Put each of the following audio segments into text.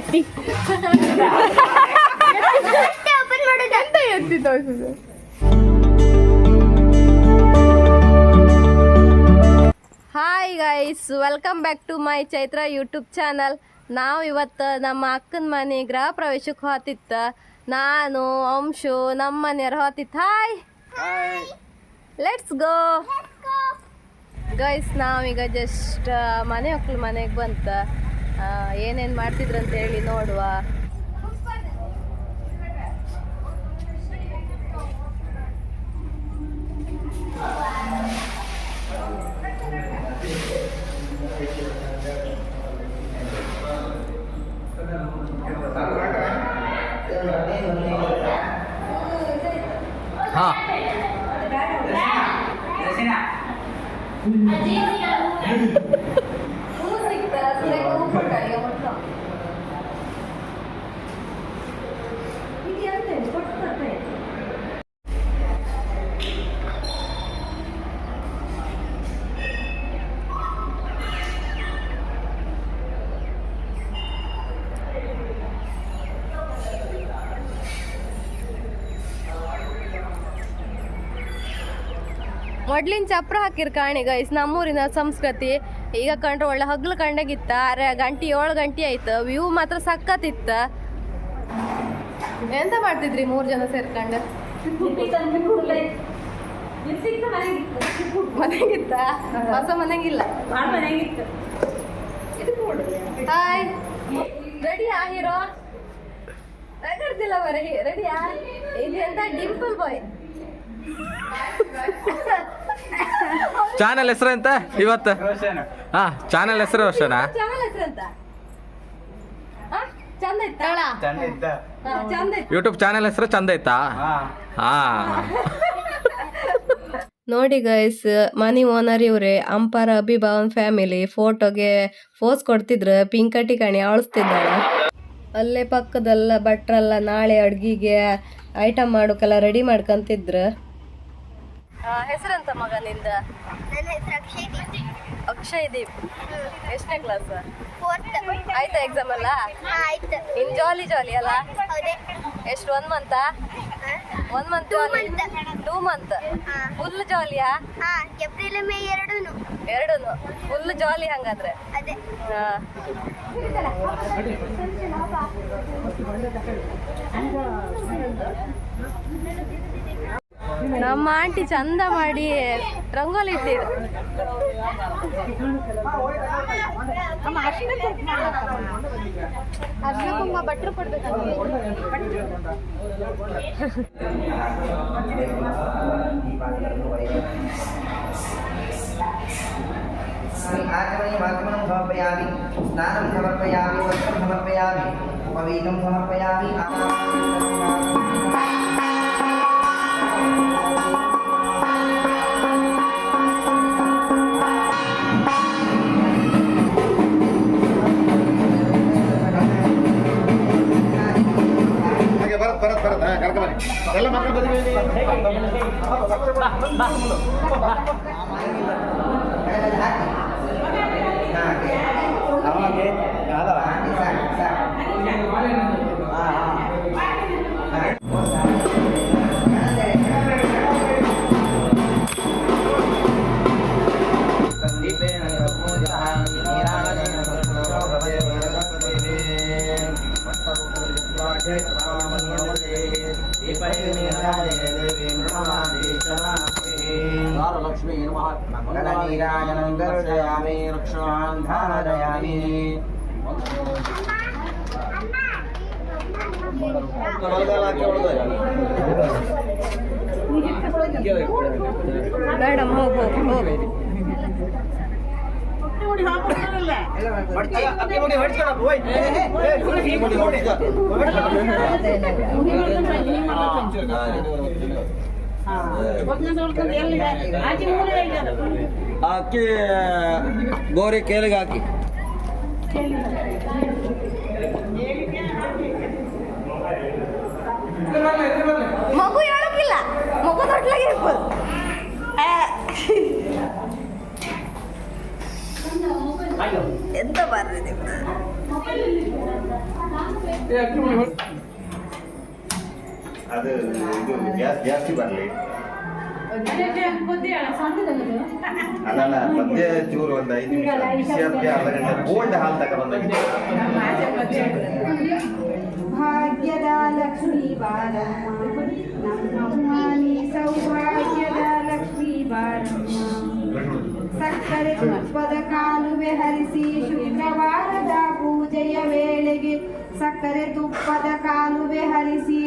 ಎತ್ತಿ. ಎತ್ತಿ ತೋರಿಸುದು hi guys welcome back to my Chaitra YouTube channel ನಾವು ಇವತ್ತು ನಮ್ಮ ಅಕ್ಕನ ಮನೆ ಗೃಹ ಪ್ರವೇಶಕ್ಕೆ ಹೋತಿತ್ತ ನಾನು ಅಂಶು ನಮ್ಮ ಮನೆಯವ್ರು ಹೋತಿತ್ತು ಹಾಯ್ ಲೆಟ್ಸ್ ಗೋ ಗೈಸ್ ನಾವೀಗ ಜಸ್ಟ್ ಮನೆ ಮಕ್ಳು ಮನೆಗೆ ಬಂತ. ಏನೇನು ಮಾಡ್ತಿದ್ರು ಅಂತ ಹೇಳಿ ನೋಡುವ. ಮೊಡ್ಲಿನ ಚಪ್ರ ಹಾಕಿರ್ ಕಾಣಿ ಗೈಸ್ ನಮ್ಮೂರಿನ ಸಂಸ್ಕೃತಿ ಈಗ ಕಂಡ್ರೆ ಒಳ್ಳೆ ಹಗ್ಲು ಕಂಡಾಗಿತ್ತ. ಅರೆ, ಗಂಟೆ, ಏಳು ಗಂಟೆ ಆಯ್ತು. ವ್ಯೂ ಮಾತ್ರ ಸಕ್ಕತ್ತಿತ್ತ. ಎಂತ ಮಾಡ್ತಿದ್ರಿ ಮೂರು ಜನ ಸೇರ್ಕೊಂಡು? ಮನೆಗಿತ್ತ? ಹೊಸ ಮನೆಗಿಲ್ಲ. ಹಾಯ್ ರೆಡಿಯಾ ಹೀರೋ ರಗಡ್ತಿಲ್ಲ ಬರೀ ರೆಡಿಯಾ ಇದು ಎಂತ ಡಿಂಪಲ್ ಬಾಯ್? ಚಾನಲ್ ಹೆಸರು ಎಂತ? ಇವತ್ತು? ಹಾ ಚಾನಲ್ ಹೆಸರು ರೋಷನ? ಇತ್ತ? ಇತ್ತು? ಯೂಟ್ಯೂಬ್ ಚಾನಲ್ ಹೆಸರು ಚಂದ ಐತಾ ಹಾ. ನೋಡಿ ಗೈಸ್ ಮನಿ ಓನರ್ ಇವ್ರೆ ಅಂಪಾರ ಅಭಿಭಾವನ್ ಫ್ಯಾಮಿಲಿ ಫೋಟೋಗೆ ಫೋಸ್ ಕೊಡ್ತಿದ್ರು ಪಿಂಕಟಿ ಕಣಿ ಅಳಿಸ್ತಿದ್ದಾಳೆ ಅಲ್ಲೇ ಪಕ್ಕದಲ್ಲ ಭಟ್ರೆಲ್ಲ ನಾಳೆ ಅಡ್ಗಿಗೆ ಐಟಮ್ ಮಾಡೋಕೆಲ್ಲ ರೆಡಿ ಮಾಡ್ಕೊಂತಿದ್ರು. ಹೆಸರಂತ ಮಗ ನಿಂದ? ನನ್ನ ಹೆಸರು ಅಕ್ಷಯ್ ದೀಪ್. ಅಕ್ಷಯ್ ದೀಪ್. ಎಷ್ಟನೇ ಕ್ಲಾಸ್ ಫೋರ್ತ್ ಆಯ್ತಾ ಎಕ್ಸಾಮ್ ಅಲ್ಲ? ಆಯ್ತು. ಇನ್ ಜಾಲಿ ಜಾಲಿ ಅಲ್ಲ? ಹೌದೇ. ಎಷ್ಟು one month one month. Two month full ಜಾಲಿಯಾ ಹಾ. ಏಪ್ರಿಲ್ ಮೇ ಎರಡೂನು. ಎರಡೂನು. ಫುಲ್ ಜಾಲಿ ಹಂಗಾದ್ರೆ. ಅದೇ. ಹಾ. ನಮ್ಮ ಆಂಟಿ ಚಂದ ಮಾಡಿ ರಂಗೋಲಿ ಇಟ್ಟಿರು ಅರ್ಶಿನ ಕುಂಕುಮ ಭಟ್ರು आचमनीयम् आचमनं समर्पयामि स्नानं समर्पयामि वस्त्रं समर्पयामि उपवीतं समर्पयामि ಹಾಗೆ ಬರತ್ ಬರತ್ ಬರತ್ ಹಾ ಕರ್ಕ ಹಾಕಿ ಗೋರಿ ಕೇಳಿಗೆ ಹಾಕಿ ಮಗು ಹೇಳಕ್ಕಿಲ್ಲ ಮಗು ದೊಡ್ಡಲಾಗಿರ್ಬೋದು ಎಂತ ಬರ್ರಿ ಅದು ಇದು ಗ್ಯಾಸ್ ಜಾಸ್ತಿ ಬರಲಿ ಅಲ್ಲಲ್ಲ ಮಧ್ಯೆ ಚೂರು ಒಂದು ಐದು ನಿಮಿಷ ಬಿಸಿ ಹಾಕಿ ಅರ್ಧ ಗಂಟೆ ಬೋಲ್ಡ್ ಹಾಲು ತಗೊಂಡೋಗಿ ಭಾಗ್ಯದ ಲಕ್ಷ್ಮೀ ಬಾರಮ್ಮ ಸಕ್ಕರೆ ತುಪ್ಪದ ಕಾಲುವೆ ಹರಿಸಿ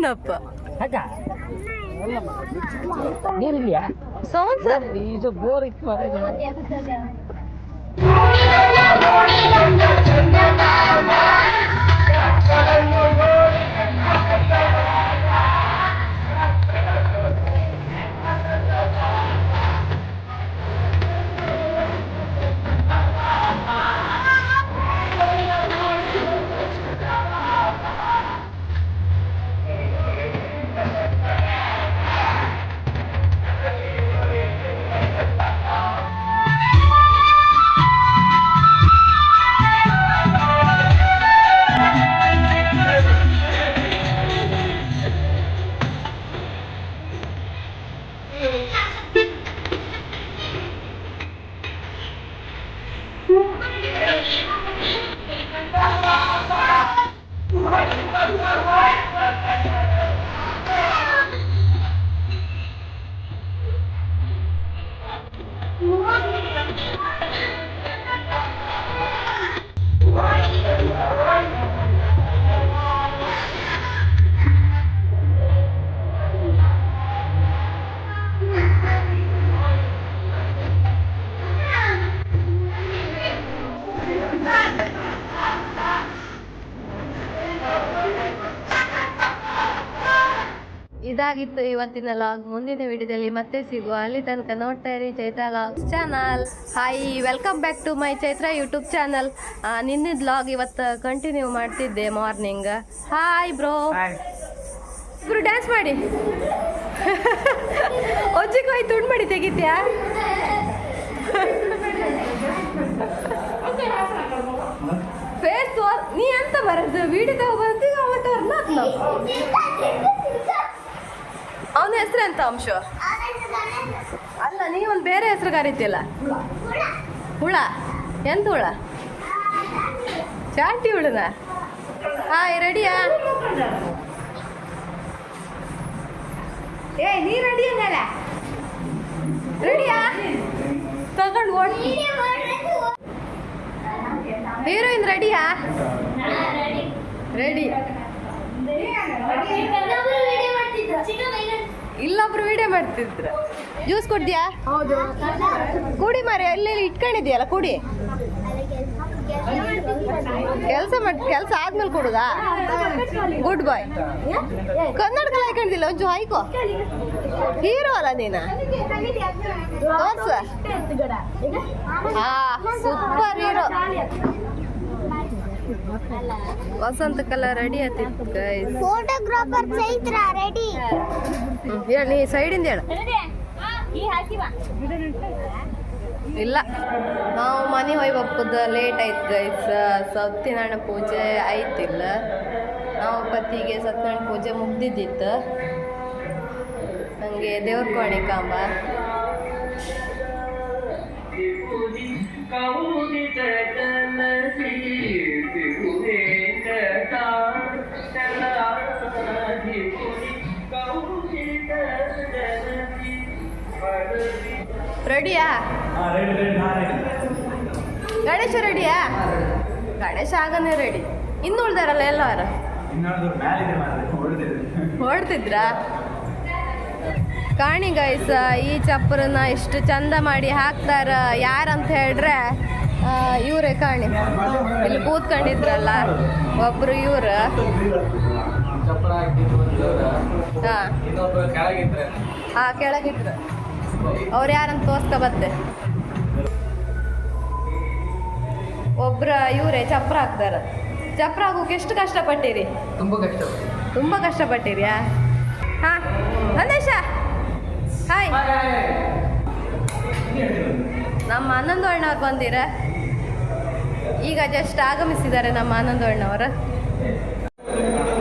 ನಗಾಡ್ತನಪ್ಪ ಸೌಂಡ್ ಸರ್ ಇದಾಗಿತ್ತು ಇವತ್ತಿನ ಲಾಗ್ ಮುಂದಿನ ವಿಡಿಯೋದಲ್ಲಿ ಮತ್ತೆ ಸಿಗುವ. ಅಲ್ಲಿ ತನಕ ನೋಡ್ತಾ ಇರಿ Chaitra log channel hi welcome back to my Chaitra YouTube channel ನಿನ್ನೆ ಲಾಗ್ ಇವತ್ತು ಕಂಟಿನ್ಯೂ ಮಾಡ್ತಿದ್ದೆ ಮಾರ್ನಿಂಗ್ ಹಾಯ್ ಬ್ರೋ ಇಬ್ರು ಡ್ಯಾನ್ಸ್ ಮಾಡಿ. ಒಜ್ಜಿಗೆ ಹೋಯ್ತು ತುಂಡು ಮಾಡಿ ತೆಗಿತ್ಯಾ? ಫೇಸ್ ನೀ ಎಂತ ಬರದು ವಿಡಿಯೋ ತಗೋ ಬರ್ತೀಗ ಅವತ್ತು ಅವನ ಹೆಸರು ಎಂತ, ಅಂಶು? ಅಲ್ಲ, ನೀವೊಂದು ಬೇರೆ ಹೆಸರು ಕರಿತಿಯಲ್ಲ ಹುಳ. ಎಂತ ಹುಳ? ಚಾಟಿ ಹುಳನ? ಹಾಯ್ ರೆಡಿಯಾ ಏ, ನೀ ರೆಡಿ ರೆಡಿಯಾ ತಗೊಂಡು ಹೀರೋ ಹೀರೋಯಿನ್ ರೆಡಿಯಾ ರೆಡಿ ಇಲ್ಲೊಬ್ರು ವಿಡಿಯೋ ಮಾಡ್ತಿದ್ರು. ಜ್ಯೂಸ್ ಕುಡ್ದ್ಯಾ? ಕುಡಿ ಮಾರಿ ಅಲ್ಲಿ ಇಟ್ಕೊಂಡಿದ್ಯಲ್ಲ ಕುಡಿ? ಕೆಲಸ ಮಾಡಿ ಕೆಲಸ ಆದ್ಮೇಲೆ ಕೊಡುದಾ? ಗುಡ್ ಬಾಯ್ ಕನ್ನಡ ಹಾಕೊಂಡಿಲ್ಲ ಒಂಚು ಹಾಯ್ಕೋ. ಹೀರೋ ಅಲ್ಲ ನೀನ. ತೋರ್ಸ. ಹಾ super hero Vasantha colour ready ಆತಿತ್ತು guys photographer Chaitra ready ಹೇಳ ನೀ ಸೈಡಿಂದ ಹೇಳ. ಇಲ್ಲ ನಾವು ಮನೆ ಬಪ್ಪದ ಲೇಟ್ ಆಯ್ತು ಗೈಸ್ ಸತ್ಯನಾರಾಯಣ ಪೂಜೆ ಆಯ್ತಿಲ್ಲ. ನಾವು ಪತಿಗೆ ಸತ್ಯನಾರಾಯಣ ಪೂಜೆ ಮುಗ್ದಿದ್ದಿತ್ತು. ನನಗೆ ದೇವ್ರ ಕೋಣೆ ಕಾಂಬ ರೆಡಿಯಾ ಗಣೇಶ ರೆಡಿಯಾ ಗಣೇಶ ಆಗನೇ ರೆಡಿ ಇನ್ನು ಉಳ್ದಾರಲ್ಲ ಎಲ್ಲಾರು? ಹೊಡ್ತಿದ್ರಾ ಕಾಣಿ ಗೈಸ್ ಈ ಚಪ್ಪರನ್ನ ಇಷ್ಟು ಚಂದ ಮಾಡಿ ಹಾಕ್ತಾರ ಯಾರಂತ ಹೇಳ್ರೆ ಇವರೇ ಕಾಣಿ. ಇಲ್ಲಿ ಕೂತ್ಕೊಂಡಿದ್ರಲ್ಲ ಒಬ್ರು ಇವ್ರ. ಹಾ. ಇನ್ನೊಬ್ಬ ಅವ್ರ ಹಾ ಕೆಳಗಿಟ್ರು ಅವ್ರು ಯಾರಂತ ತೋರ್ಸ್ಕ ಬತ್ತೆ. ಒಬ್ರ ಇವರೇ ಚಪ್ರ ಹಾಕ್ತಾರ. ಚಪ್ರ ಹಾಕೋಕೆ ಎಷ್ಟು ಕಷ್ಟಪಟ್ಟಿರಿ? ತುಂಬಾ ಕಷ್ಟ ತುಂಬ ಕಷ್ಟಪಟ್ಟಿರಿಯಾ? ಹಾ ನಂದೇಶ ಹಾಯ್ ನಮ್ಮ ಆನಂದ ಅಣ್ಣವ್ರು ಬಂದಿರ. ಈಗ ಜಸ್ಟ್ ಆಗಮಿಸಿದ್ದಾರೆ ನಮ್ಮ ಆನಂದ ಅಣ್ಣವರು.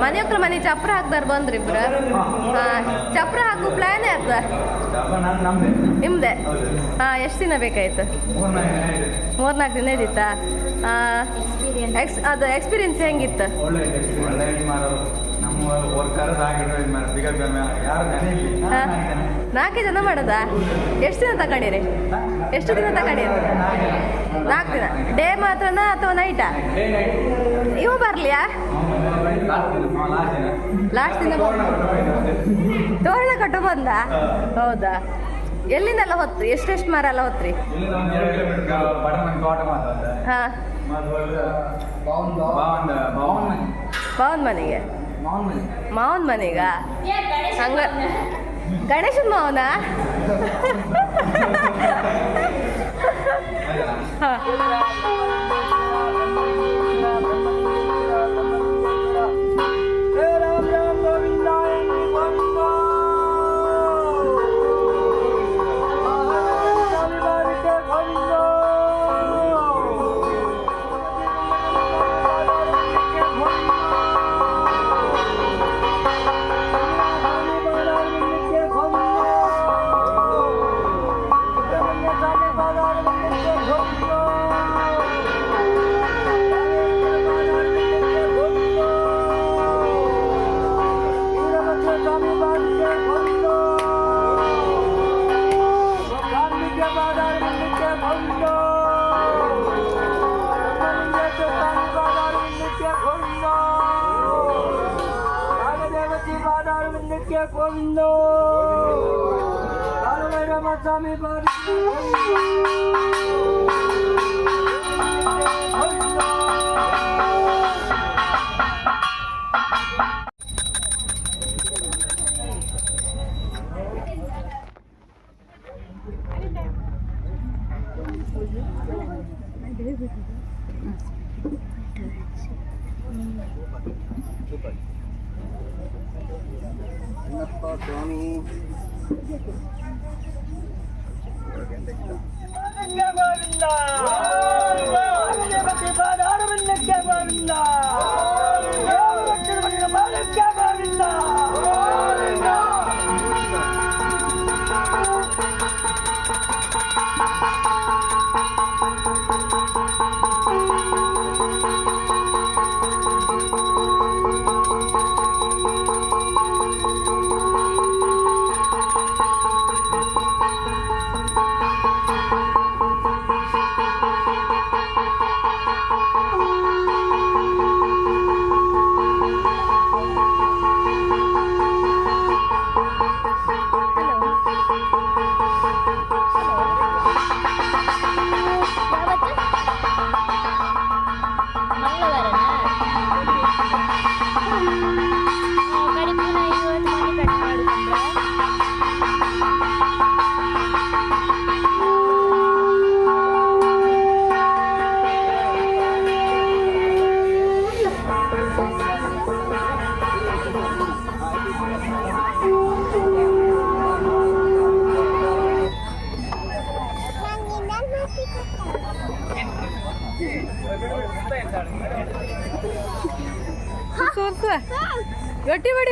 ಮನೆ ಹತ್ರ ಮನೆ ಚಪ್ರ ಹಾಕ್ದಾರ ಬಂದ್ರಿ ಇಬ್ರ? ಹಾ ಚಪ್ರ ಹಾಕು ಪ್ಲಾನ್ ಆಯ್ತ ನಿಮ್ದೆ? ಹಾ ಎಷ್ಟು ದಿನ ಬೇಕಾಯ್ತು? ಮೂರ್ನಾಲ್ಕು ದಿನ ಇದ್ದಿತ್ತಾ? ಎಕ್ಸ್ ಅದು ಎಕ್ಸ್ಪೀರಿಯನ್ಸ್ ಹೆಂಗಿತ್ತು? ಹಾ? ನಾಲ್ಕೇ ಜನ ಮಾಡೋದಾ? ಎಷ್ಟು ದಿನ ತಗೊಂಡಿರಿ? ಎಷ್ಟು ದಿನ ತಗೊಂಡಿರಿ? ನಾಲ್ಕು ದಿನ. ಡೇ ಮಾತ್ರನಾ ಅಥವಾ ನೈಟಾ ಇವು ಬರ್ಲಿಯಾ? ಲಾಸ್ಟ್ ದಿನ ತೋರಣ ಕಟ್ಟು ಬಂದ? ಹೌದಾ? ಎಲ್ಲಿಂದೆಲ್ಲ ಹೊತ್ತು ಎಷ್ಟೆಷ್ಟು ಮರ ಎಲ್ಲ ಹೊತ್ರಿ? ಹಾಂ. ಮಾವನ್ ಮನೆಗೆ. ಮಾವನ್ ಮನೆಗ? ಹಂಗ ಗಣೇಶನ್ ಮಾವನ ಹಾ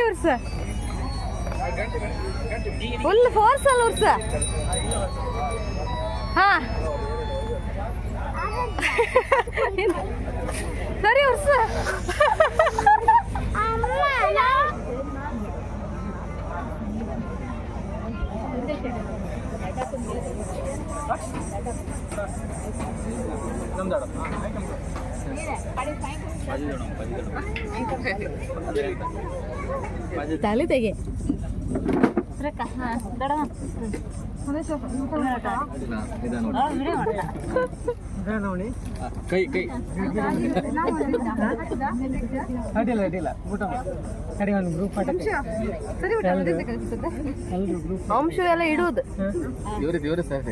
ಉರ್ಸ ಫುಲ್ ಫೋರ್ಸ್ ಅಲ್ಲ ಉರ್ಸ ಹಾ. ಸರಿ ಉರ್ಸ ತಲೆ ತೆಗೆ. ಕೈ ಕೈ ಅಡ್ಡಿಲ್ಲ ಅಡ್ಡಿಲ್ಲ ಊಟ ಕಡೆ ಒಂದು ಗ್ರೂಪ್ ಅಂಶ ಎಲ್ಲ ಇಡುವುದು ಇವ್ರೆ ಇವ್ರೆ ಸರ್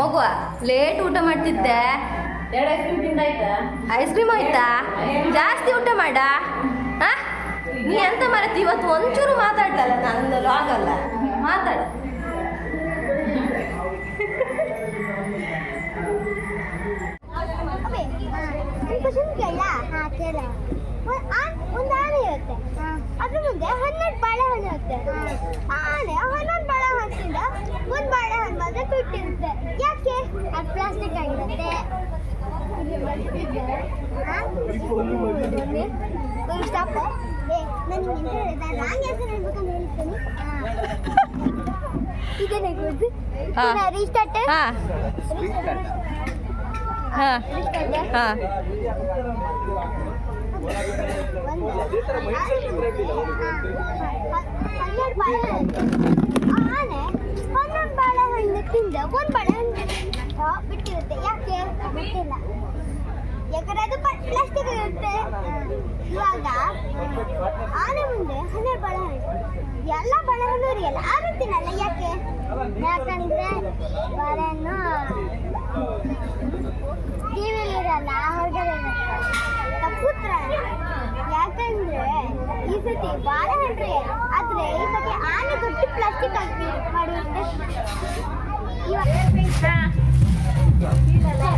ಮಗುವ ಲೇಟ್ ಊಟ ಮಾಡ್ತಿದ್ದೆ. ಐಸ್ ಕ್ರೀಮ್ ಆಯ್ತಾ? ಜಾಸ್ತಿ ಊಟ ಮಾಡ? ಹಾ? ನೀ ಎಂತ ಮರತಿ ಇವತ್ತು ಒಂಚೂರು ಮಾತಾಡ್ತಲ್ಲ ನಂದು ಆಗಲ್ಲ. ಮಾತಾಡ. ಕ್ವಶನ್ ಕೇಳ? ಹಾ ಕೇಳ. ಒಂದ್ ಆನ್- ಇರುತ್ತೆ. ಅದ್ರ ಮುಂದೆ ಹನ್ನೆರಡು ಬಾಳೆಹಣ್ಣು ಇರುತ್ತೆ. ಆನೆ ಹನ್ನೊಂದು ಬಾಳೆಹಣ್ಣು ತಿಂದ ಒಂದ್ ಬಾಳೆಹಣ್ಣು ಮಾತ್ರ ಬಿಟ್ಟಿರುತ್ತೆ ಯಾಕೆ? ಅದು ಪ್ಲಾಸ್ಟಿಕ್ ಆಗಿರುತ್ತೆ. ಒಂದು ಆ, ಬಿಟ್ಟಿರುತ್ತೆ ಯಾಕೆ ಬಿಟ್ಟಿಲ್ಲ ಯಾಕಂದ್ರೆ ಅದು ಪ್ಲಾಸ್ಟಿಕ್ ಇರುತ್ತೆ. ಇವಾಗ ಆನೆ ಮುಂದೆ ಹನ್ನೆರಡು ಬಾಳೆಹಣ್ಣು ಎಲ್ಲ ಬಾಳೆಹಣ್ಣು ಆನೆ ತಿನ್ನಲ್ಲ ಯಾಕೆ? ಯಾಕಂದ್ರೆ ಬಾಳೆಹಣ್ಣು ಟಿವಿಲಿ ಇರಲ್ಲ, ಹೊರಗಡೆ ತಪ್ಪುತ್ರ ಯಾಕಂದ್ರೆ ಈ ಸತಿ ಬಾಳೆಹಣ್ಣು ಆದ್ರೆ ಈ ಸತಿ ಆನೆ ದೊಡ್ಡ ಪ್ಲಾಸ್ಟಿಕ್ ಹಾಕಿ ಮಾಡಿರುತ್ತೆ. ಅದು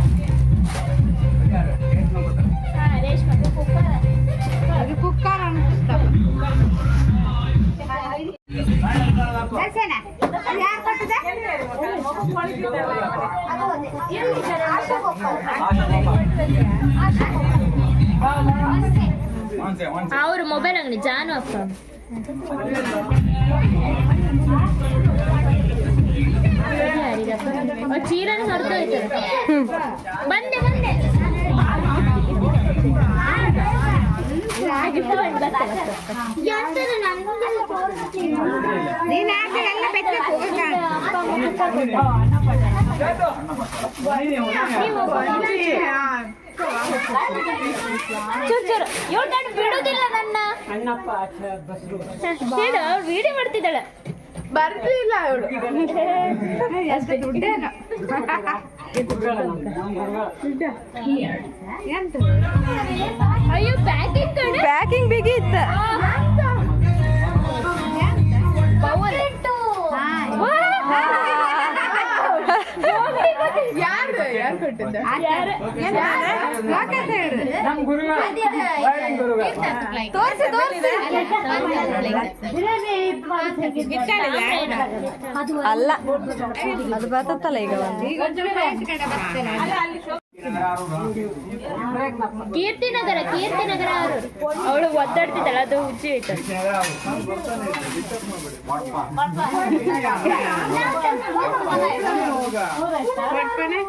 ಕುಕ್ಕರ್ ಅನ್ಸುತ್ತಪ್ಪ ದರ್ಶನ ಅದು ಯಾರು ಕೊಟ್ಟದ ಅದು ಒಂದೇ. ಆಶಾ ಗೋಪಾಲ್. ಅವ್ರ ಮೊಬೈಲ್ ಅಂಗಡಿ ಜಾನು ಅಪ್ಪ ಯಾರಿಗಪ್ಪ? ಅವ್ರ್ ಚೀಲನೇ ನೀನ್ ಚೂರ್. ಇವಳು ನಾನು ಬಿಡುದಿಲ್ಲ ನನ್ನ. ಅಣ್ಣಪ್ಪ ವಿಡಿಯೋ ಮಾಡ್ತಿದ್ದಾಳೆ. ಬರ್ತಿಲ್ಲ ಅವಳು. ದುಡ್ಡೇನು. ಎಂತ ಅಯ್ಯೋ ಪ್ಯಾಕಿಂಗ್ ಕಡೆ ಪ್ಯಾಕಿಂಗ್ ಬಿಗಿ ಇತ್ತು. ಬೌಲ್ ಯಾರು? ಯಾರು ಕೊಟ್ಟಿದ್ದ? ತೋರಿಸಿ ತೋರಿಸಿ. ಅಲ್ಲ. ಅದು ಬರ್ತತ್ತಲ್ಲ ಈಗ ಒಂದು. ಈಗ ಒಂಚೂರು ರೈಟ್ ಕಡೆ ಬರ್ತೇನೆ ಕೀರ್ತಿನಗರ ಕೀರ್ತಿನಗರ ಅವರು ಅವಳು ಒದ್ದಾಡ್ತಿದ್ದಾಳೆ ಅದು ಹುಚ್ಚಿ ಹೋಯ್ತು ಕೊಟ್ಪನೆ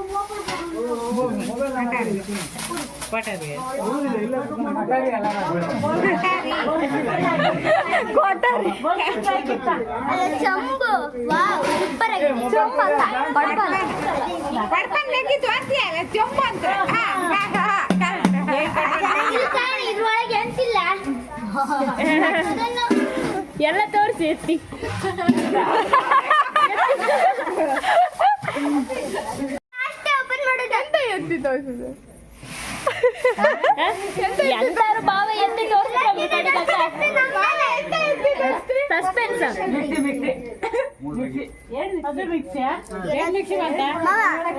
ಅಲ್ಲ, ಚಂಬು ವಾವ್ ಸೂಪರ್ ಆಗಿದೆ ಚಂಬು ಅಲ್ಲ ಬಡಬಲ ಕೊಡ್ಪನ್ ಬೇಕಿತ್ತು ಅಂತೀಯಲ್ಲ ಚೊಂಬು ಅಂತ ಹಾ, ಹಾ, ಹಾ, correct. ಇದು ಕಾಣಿ ಇದ್ರೊಳಗೆ ಎಂತಿಲ್ಲ ಎಲ್ಲ ತೋರಿಸಿ ಎತ್ತಿ. ಅಷ್ಟೇ ಓಪನ್ ಮಾಡೋದು. ಅಂತ ಎತ್ತಿ ತೋರಿಸಿದೆ ಎಂತಾರು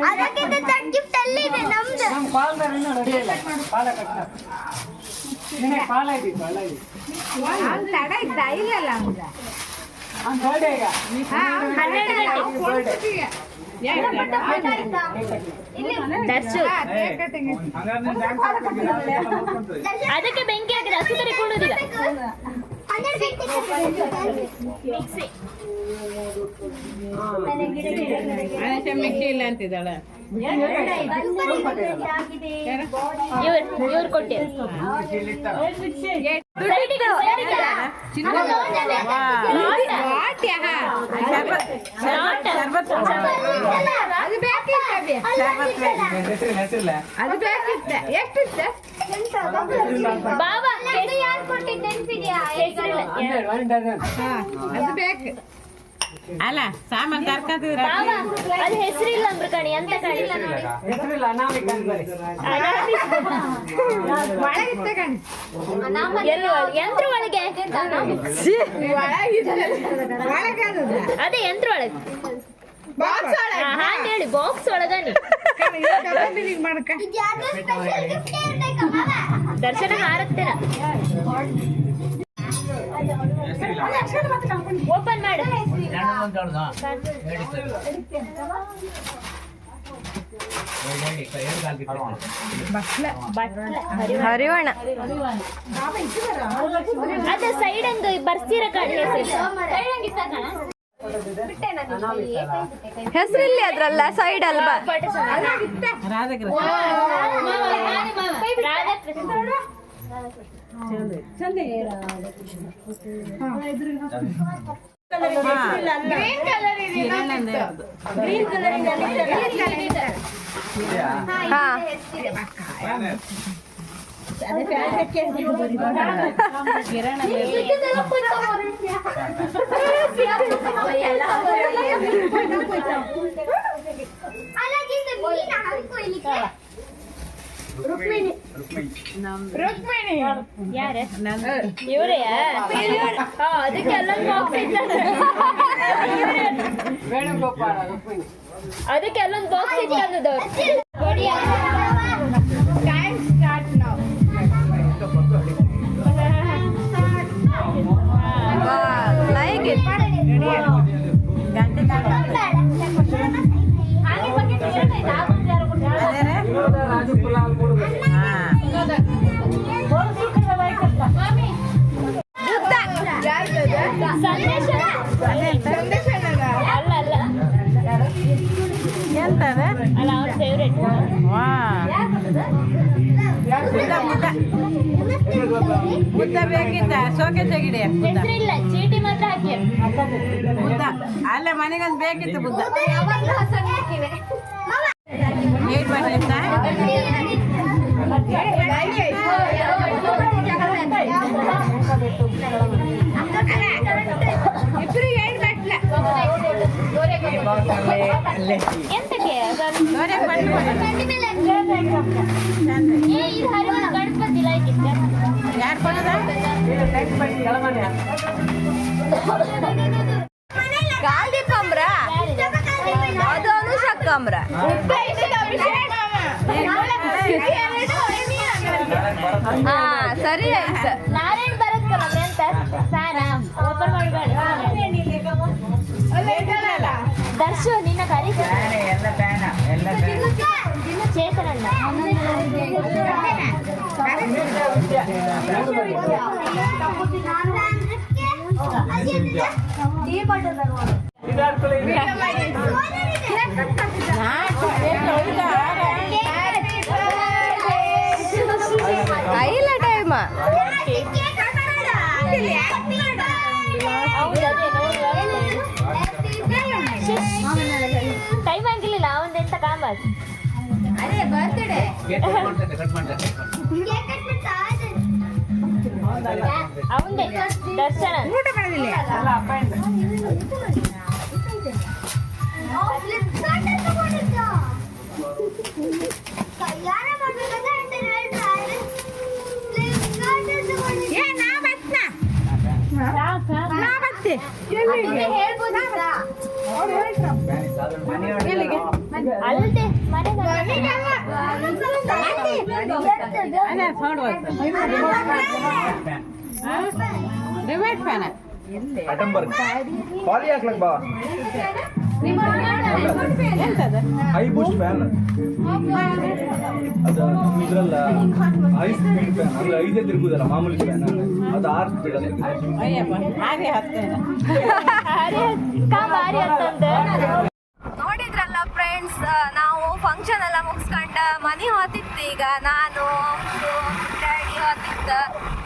ಅದಕ್ಕಿಂತ ದೊಡ್ಡ ಗಿಫ್ಟ್ ಅಲ್ಲಿ ಇದೆ ನಮ್ದು. ನಮ್ಮ ಪಾಲ್ದಾರ ನೋಡಿಲ್ಲ ಪಾಲ ಕಟ್ಟ. ನಿನಗೆ ಅವ್ನ್ ಇದ್ದ ಇಲ್ಲಲ್ಲ ಅವ್ನ್ದ. ಅವ್ನ್ ಬರ್ಡೇ ಈಗ. ಅದಕ್ಕೆ ಬೆಂಕಿ ಹಾಕಿದೆ ಅಷ್ಟು ಕಡೆ ಕೊಡುದಿಲ್ಲ. ಹನ್ನೆರಡು ಗಂಟೆಗೆ ಮಿಕ್ಸಿ ಇಲ್ಲ ಅಂತಿದ್ದಾಳೆ ಇವ್ರು ಇವ್ರು ಕೊಟ್ಟಿರು ಸೈಡಿಗೆ ಸೈಡಿಗೆ ಅದು ಬೇಕಿತ್ತ ಬೇ. ಹೆಸರಿಲ್ಲ ಹೆಸರಿಲ್ಲ ಅದು ಬೇಕಿತ್ತ ಎಷ್ಟಿತ್ತ ಬಾಬಾ ಯಾರು ಕೊಟ್ಟಿದ್ದು ನೆನ್ಪಿದ್ಯಾ ಹೆಸರಿಲ್ಲ ಅದು ಬೇಕು ಅಲ್ಲ ಸಾಮಾನ್ ತರ್ಕತಿದ್ರ ಅದು ಹೆಸರಿಲ್ಲ ಅಂದ್ರು ಕಣಿ ಅಂತ ಕಣಿ. ಹೆಸರಿಲ್ಲ ಅನಾಮಿಕ ಒಳಗೆ? ಯಂತ್ರ ಒಳಗೆ ಅದೇ ಯಂತ್ರ ಒಳಗೆ. ಒಳಗೆ. ಹೇಳಿ ಬಾಕ್ಸ್ ಒಳಗನಿ. ಮಾಮ ದರ್ಶನ ಹಾರತ್ತೆ ಓಪನ್ ಮಾಡು. ಹರಿವಣ. ಅದ ಸೈಡ್ ಹಂಗ ಬರ್ಸಿರ ಹೆಸರಿಲ್ಲಿ ಅದ್ರಲ್ಲ ಸೈಡ್ ಅಲ್ವಾ? Radhakrishna. Radhakrishna. Green colour green colour ಅಲ್ಲ ರುಕ್ಮಿಣಿ. ಯಾರ? ಇವ್ರೆಯಾ? ಹಾ ಅದಕ್ಕೆ ಅಲ್ಲೊಂದು ಬಾಕ್ಸ್ ಇತ್ತಲ್ಲ ವೇಣುಗೋಪಾಲ ರುಕ್ಮಿಣಿ. ಅದಕ್ಕೆ ಅಲ್ಲೊಂದು ಬಾಕ್ಸ್ ಇತ್ತಂದದವ್ರು Kodiya time start now like it Buddha ಬೇಕಿತ್ತ ಸೋಕೆ ತೆಗಿಡಿ ಚೀಟಿ ಮಾತ್ರ ಹಾಕಿ. ಮುದ್ದ ಅಲ್ಲೇ ಮನೆಗೊಂದು ಬೇಕಿತ್ತು ಬುದ್ಧ ಕೊಡದ ಗಾಲ್ದೀಪಂಬ್ರ ಅದು ಹಾ ಸರಿ? ಆಯ್ತು ಫ್ಯಾನ ಓಪನ್ ಮಾಡಬೇಡ దర్శు నిన్న కలిసి చేతనన్న கையில டைமா ಅದೇ ಬರ್ತ್ಡೇ ಅವಂದೇ ದರ್ಶನ ಊಟ ಮಾಡೋದಿಲ್ಲ ಕೈಯಾರ ಮಾಡ್ಬೇಕಂತ ಹೇಳ್ತೇನೆ ಹೇಳ್ತಾರೆ ಏ ನಾ ಬತ್ನ ನಾ ಬತ್ತೆ ಹೇಳ್ಬೋದಾ ಅಲ್ದೆ ಮನೆಗೆ ಅಲ್ಲ ಸೌಂಡ್ ರಿಮೋಟ್ ಫ್ಯಾನ್ ಅಟಂಬರ್ ಖಾಲಿ ಹಾಕ್ಲಕ್ ಬಾ. ಎಂತದ? ಐ ಬೂಸ್ಟ್ ಫ್ಯಾನ್ ಅದು ಇದ್ರಲ್ಲ ಐ ಸ್ಪೀಡ್ ಫ್ಯಾನ್ ಅಂದ್ರೆ ಐದೇ ತಿರುಗುದಲ್ಲ ಮಾಮೂಲಿ ಫ್ಯಾನ್ ಅದು ಆರ್ ಸ್ಪೀಡ್ ನೋಡಿದ್ರಲ್ಲ ಫ್ರೆಂಡ್ಸ್ ನಾವು ಫಂಕ್ಷನ್ ಎಲ್ಲ ಮನೆ ಹೋತಿತ್ತು ಈಗ ನಾನು ಡ್ಯಾಡಿ ಹೋತಿತ್ತ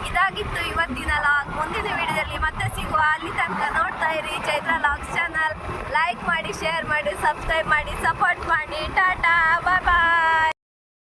ಇದಾಗಿತ್ತು ಇವತ್ತಿನ ಲಾಗ್. ಮುಂದಿನ ವಿಡಿಯೋದಲ್ಲಿ ಮತ್ತೆ ಸಿಗುವ. ಅಲ್ಲಿ ತನಕ ನೋಡ್ತಾ ಇರಿ ಚೈತ್ರ ಲಾಗ್ಸ್ ಚಾನಲ್. ಲೈಕ್ ಮಾಡಿ ಶೇರ್ ಮಾಡಿ ಸಬ್ಸ್ಕ್ರೈಬ್ ಮಾಡಿ ಸಪೋರ್ಟ್ ಮಾಡಿ. ಟಾಟಾ